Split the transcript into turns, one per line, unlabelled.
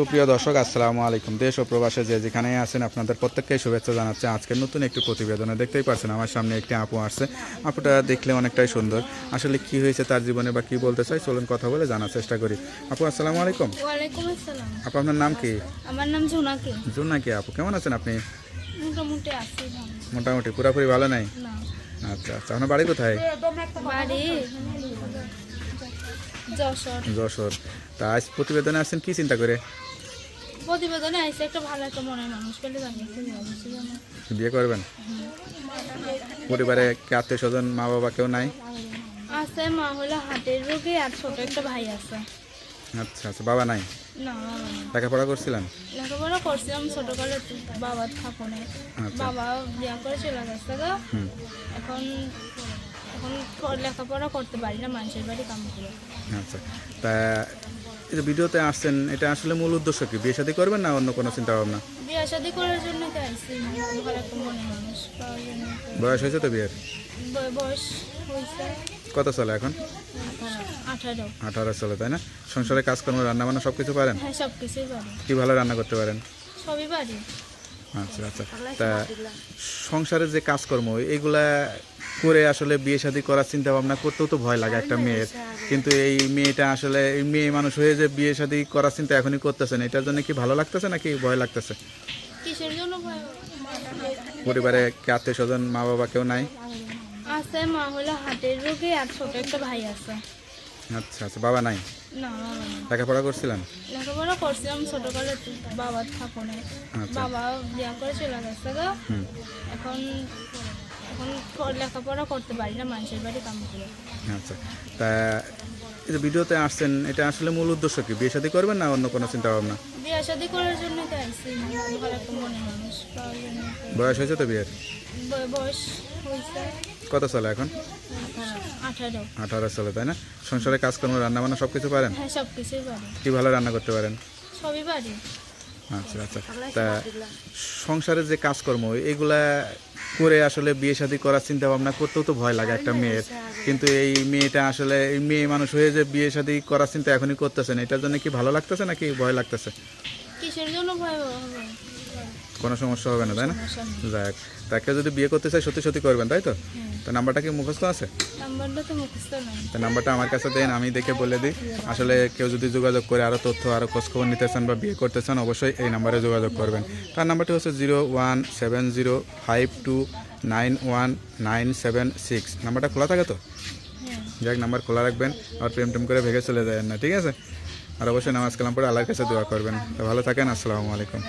সুপ্রিয় দর্শক আসসালামু আলাইকুম। দেশ ও প্রবাসে যে যেখানেই আছেন আপনাদের প্রত্যেককে শুভেচ্ছা জানাচ্ছে। আজকের নতুন একটি প্রতিবেদনে দেখতেই পাচ্ছেন আমার সামনে একটি আপু আসছে। আপুটা দেখলে অনেকটাই সুন্দর। আসলে কি হয়েছে তার জীবনে বা কি বলতে চাই চলুন কথা বলে জানার চেষ্টা করি। আপু আসসালামু আলাইকুম। আপু আপনার নাম কি?
আমার নাম জোনাকি।
জুন নাকি আপু কেমন আছেন আপনি?
মোটামুটি আছি ভালো।
মোটামুটি পুরোপুরি ভালো নাই? আচ্ছা আচ্ছা আপনার বাড়ি কোথায়?
বাড়ি যশোর।
তা আজ প্রতিবেদনে আসছেন কি চিন্তা করে?
প্রতিবেদনে আইসে একটা ভালো একটা মনের মানুষ পেলে
বিয়ে করবেন? পরিবারে কে আত্মীয় স্বজন মা বাবা কেউ নাই?
আছে মা হলো হাতের রোগী আর ছোট একটা ভাই আছে।
আচ্ছা আচ্ছা বাবা নাই?
না
লেখাপড়া করছিলেন?
লেখাপড়া করছিলাম ছোটকালে বাবা থাকো নেই।
আচ্ছা।
বাবা বিয়া করে চলে গেছে তো এখন এখন লেখাপড়া করতে পারি না মানুষের বাড়ি কাম করে।
আচ্ছা তা এই যে ভিডিওতে আসছেন এটা আসলে মূল উদ্দেশ্য কি? বিয়ে শাদী করবেন না অন্য কোনো চিন্তা ভাবনা
বিয়ে শাদী করার জন্য তো আইসি ভালো একটা মনের মানুষ পাওয়ার জন্য
বয়স হয়েছে তো বিয়ের?
বয়স হয়েছে।
কত সালে এখন?
আঠারো।
সালে চলে তাই না? সংসারে কাজকর্ম রান্না বান্না সবকিছু পারেন?
হ্যাঁ সবকিছুই পারি।
কি ভালো রান্না করতে পারেন?
সবই পারি।
আচ্ছা আচ্ছা। তা সংসারের যে কাজকর্ম এগুলা করে আসলে বিয়ে শাদী করার চিন্তা ভাবনা করতেও তো ভয় লাগে একটা মেয়ের। কিন্তু এই মেয়েটা আসলে এই মেয়ে মানুষ হয়ে যে বিয়ে শাদী করার চিন্তা এখনই করতেছেন এটার জন্য কি ভালো লাগতেছে নাকি ভয় লাগতেছে? পরিবারে কে আত্মীয় স্বজন মা বাবা কেউ নাই?
আছে মা হলো রোগী আর ছোট একটা ভাই আছে।
আচ্ছা আচ্ছা বাবা নাই?
না।
লেখাপড়া করছিলেন?
লেখাপড়া করছিলাম ছোটকালে বাবা থাকো
আচ্ছা।
বাবা বিয়া করে চলে গেছে তো এখন এখন লেখাপড়া করতে পারি না মানুষের বাড়ি কাম করে।
আচ্ছা। তা এই যে ভিডিওতে আসছেন এটা আসলে মূল উদ্দেশ্য কি? বিয়ে শাদী করবেন না অন্য কোনো চিন্তা ভাবনা
বিয়ে শাদি করার জন্য তো জন্য।
বয়স হয়েছে তো বিয়ের?
বয়স হয়েছে।
কত চলে এখন?
আঠারো।
চলে তাই না? সংসারে কাজকর্ম রান্না বান্না সব কিছু পারেন
হ্যাঁ
কি ভালো রান্না করতে পারেন?
সবই পারি।
আচ্ছা আচ্ছা। তা সংসারের যে কাজকর্ম এগুলা করে আসলে বিয়ে শাদী করার চিন্তা ভাবনা করতেও তো ভয় লাগে একটা মেয়ের। কিন্তু এই মেয়েটা আসলে এই মেয়ে মানুষ হয়ে যে বিয়ে শাদী করার চিন্তা এখনই করতেছেন এটার জন্য কি ভালো লাগতেছে নাকি ভয় লাগতেছে?
কিসের জন্য ভয় হবে?
কোনো সমস্যা হবে না তাই না? যাক তাকে যদি বিয়ে করতে চাই সত্যি সত্যি করবেন তাই তো?
হ্যাঁ
তা নাম্বারটা কি মুখস্থ আছে?
নাম্বারটা
তো নাম্বারটা আমার কাছে দেন আমি দেখে বলে দিই। আসলে কেউ যদি যোগাযোগ করে আরও তথ্য আরও খোঁজখবর নিতে চান বা বিয়ে করতে চান অবশ্যই এই নাম্বারে যোগাযোগ করবেন। তার নাম্বারটি হচ্ছে zero one seven zero five two nine one nine seven six. নাম্বারটা খোলা থাকে তো?
হ্যাঁ।
যাক নাম্বার খোলা রাখবেন আর প্রেম টেম করে ভেঙে চলে যায় না ঠিক আছে? আর অবশ্যই নামাজ কালাম পরে আল্লাহর কাছে দোয়া করবেন। তো ভালো থাকেন আসসালামু আলাইকুম।